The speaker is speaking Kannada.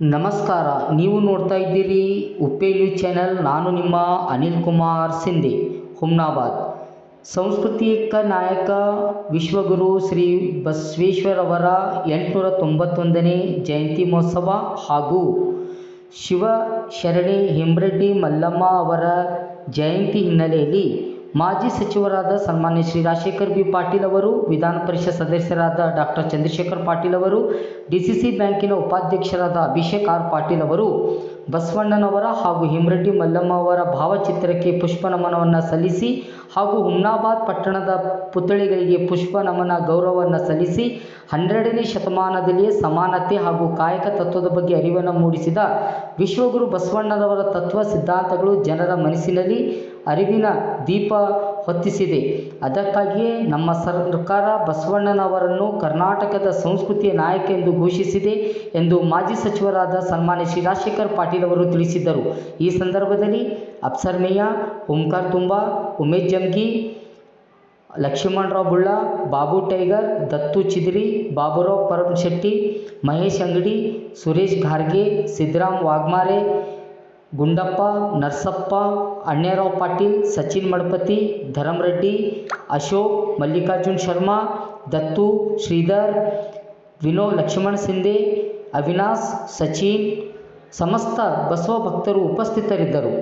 ನಮಸ್ಕಾರ, ನೀವು ನೋಡ್ತಾ ಇದ್ದೀರಿ ಉಪ್ಪೇ ನ್ಯೂಸ್ ಚಾನೆಲ್. ನಾನು ನಿಮ್ಮ ಅನಿಲ್ ಕುಮಾರ್ ಸಿಂಧೆ, ಹುಮ್ನಾಬಾದ್. ಸಾಂಸ್ಕೃತಿಕ ನಾಯಕ, ವಿಶ್ವಗುರು ಶ್ರೀ ಬಸವೇಶ್ವರವರ ಎಂಟುನೂರ ತೊಂಬತ್ತೊಂದನೇ ಜಯಂತಿ ಮಹೋತ್ಸವ ಹಾಗೂ ಶಿವಶರಣೆ ಹೆಮ್ರೆಡ್ಡಿ ಮಲ್ಲಮ್ಮ ಅವರ ಜಯಂತಿ ಹಿನ್ನೆಲೆಯಲ್ಲಿ ಮಾಜಿ ಸಚಿವರಾದ ಸನ್ಮಾನ್ಯ ಶ್ರೀ ರಾಜಶೇಖರ್ ಬಿ ಪಾಟೀಲ್ ಅವರು, ವಿಧಾನ ಪರಿಷತ್ ಸದಸ್ಯರಾದ ಡಾಕ್ಟರ್ ಚಂದ್ರಶೇಖರ್ ಪಾಟೀಲ್ ಅವರು ಡಿ ಸಿ ಸಿ ಬ್ಯಾಂಕಿನ ಉಪಾಧ್ಯಕ್ಷರಾದ ಅಭಿಷೇಕ್ ಆರ್ ಪಾಟೀಲ್ ಅವರು, ಬಸವಣ್ಣನವರ ಹಾಗೂ ಹಿಮರೆಡ್ಡಿ ಮಲ್ಲಮ್ಮ ಅವರ ಭಾವಚಿತ್ರಕ್ಕೆ ಪುಷ್ಪ ನಮನವನ್ನು ಸಲ್ಲಿಸಿ ಹಾಗೂ ಹುಮ್ನಾಬಾದ್ ಪಟ್ಟಣದ ಪುತ್ಥಳಿಗಳಿಗೆ ಪುಷ್ಪ ನಮನ ಗೌರವವನ್ನು ಸಲ್ಲಿಸಿ ಹನ್ನೆರಡನೇ ಶತಮಾನದಲ್ಲಿಯೇ ಸಮಾನತೆ ಹಾಗೂ ಕಾಯಕ ತತ್ವದ ಬಗ್ಗೆ ಅರಿವನ್ನು ಮೂಡಿಸಿದ ವಿಶ್ವಗುರು ಬಸವಣ್ಣನವರ ತತ್ವ ಸಿದ್ಧಾಂತಗಳು ಜನರ ಮನಸ್ಸಿನಲ್ಲಿ ಅರಿವಿನ ದೀಪ ಹೊತ್ತಿಸಿದೆ. ಅದಕ್ಕಾಗಿಯೇ ನಮ್ಮ ಸರ್ಕಾರ ಬಸವಣ್ಣನವರನ್ನು ಕರ್ನಾಟಕದ ಸಂಸ್ಕೃತಿಯ ನಾಯಕ ಎಂದು ಘೋಷಿಸಿದೆ ಎಂದು ಮಾಜಿ ಸಚಿವರಾದ ಸನ್ಮಾನ್ಯ ಶಿರಾಶೇಖರ್ ಪಾಟೀಲ್ ಅವರು ತಿಳಿಸಿದ್ದರು. ಈ ಸಂದರ್ಭದಲ್ಲಿ ಅಪ್ಸರ್ ಮೇಯ ಓಂಕಾರ್ ತುಂಬಾ, ಉಮೇಶ್ ಜಮ್ಗಿ, ಲಕ್ಷ್ಮಣರಾವ್ ಬುಳ್ಳ, ಬಾಬು ಟೈಗರ್, ದತ್ತು ಚಿದ್ರಿ, ಬಾಬುರಾವ್ ಪರಮಶೆಟ್ಟಿ, ಮಹೇಶ್ ಅಂಗಡಿ, ಸುರೇಶ್ ಖಾರ್ಗೆ, ಸಿದ್ದರಾಮ್ ವಾಘಮಾರೆ ಗುಂಡಪ್ಪ, ನರಸಪ್ಪ, ಅಣ್ಣೇರಾವ್ ಪಾಟೀಲ್, ಸಚಿನ್ ಮಡಪತಿ ಧರಮ್ ರೆಡ್ಡಿ ಅಶೋಕ್, ಮಲ್ಲಿಕಾರ್ಜುನ್ ಶರ್ಮಾ, ದತ್ತು, ಶ್ರೀಧರ್, ವಿನೋದ್ ಲಕ್ಷ್ಮಣ್ ಸಿಂಧೆ, ಅವಿನಾಶ್, ಸಚಿನ್, ಸಮಸ್ತ ಬಸವ ಭಕ್ತರು ಉಪಸ್ಥಿತರಿದ್ದರು.